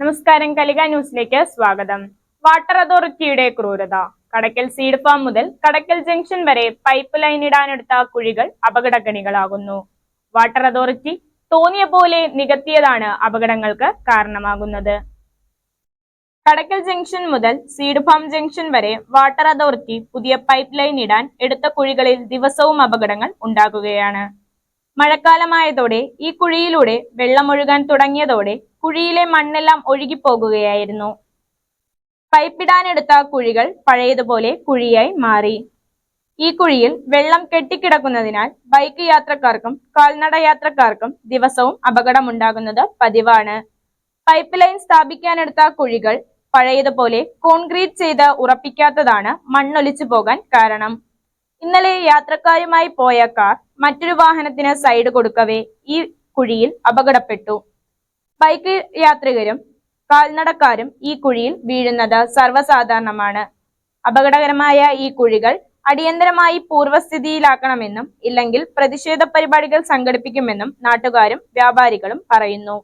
നമസ്കാരം കലിക ന്യൂസിലേക്ക് സ്വാഗതം. വാട്ടർ അതോറിറ്റിയുടെ ക്രൂരത. കടക്കൽ സീഡ് ഫാം മുതൽ കടക്കൽ ജംഗ്ഷൻ വരെ പൈപ്പ് ലൈൻ ഇടാനെടുത്ത കുഴികൾ അപകടഗണികളാകുന്നു വാട്ടർ അതോറിറ്റി തോന്നിയ പോലെ നികത്തിയതാണ് അപകടങ്ങൾക്ക് കാരണമാകുന്നത്. കടക്കൽ ജംഗ്ഷൻ മുതൽ സീഡ് ഫാം ജംഗ്ഷൻ വരെ വാട്ടർ അതോറിറ്റി പുതിയ പൈപ്പ് ലൈൻ ഇടാൻ എടുത്ത കുഴികളിൽ ദിവസവും അപകടങ്ങൾ ഉണ്ടാകുകയാണ്. മഴക്കാലമായതോടെ ഈ കുഴിയിലൂടെ വെള്ളമൊഴുകാൻ തുടങ്ങിയതോടെ കുഴിയിലെ മണ്ണെല്ലാം ഒഴുകിപ്പോകുകയായിരുന്നു. പൈപ്പിടാനെടുത്ത കുഴികൾ പഴയതുപോലെ കുഴിയായി മാറി. ഈ കുഴിയിൽ വെള്ളം കെട്ടിക്കിടക്കുന്നതിനാൽ ബൈക്ക് യാത്രക്കാർക്കും കാൽനട യാത്രക്കാർക്കും ദിവസവും അപകടമുണ്ടാകുന്നത് പതിവാണ്. പൈപ്പ് ലൈൻ സ്ഥാപിക്കാനെടുത്ത കുഴികൾ പഴയതുപോലെ കോൺക്രീറ്റ് ചെയ്ത് ഉറപ്പിക്കാത്തതാണ് മണ്ണൊലിച്ചു പോകാൻ കാരണം. ഇന്നലെ യാത്രക്കാരുമായി പോയ കാർ മറ്റൊരു വാഹനത്തിന് സൈഡ് കൊടുക്കവേ ഈ കുഴിയിൽ അപകടപ്പെട്ടു. ബൈക്ക് യാത്രികരും കാൽനടക്കാരും ഈ കുഴിയിൽ വീഴുന്നത് സർവസാധാരണമാണ്. അപകടകരമായ ഈ കുഴികൾ അടിയന്തരമായി പൂർവസ്ഥിതിയിലാക്കണമെന്നും ഇല്ലെങ്കിൽ പ്രതിഷേധ പരിപാടികൾ സംഘടിപ്പിക്കുമെന്നും നാട്ടുകാരും വ്യാപാരികളും പറയുന്നു.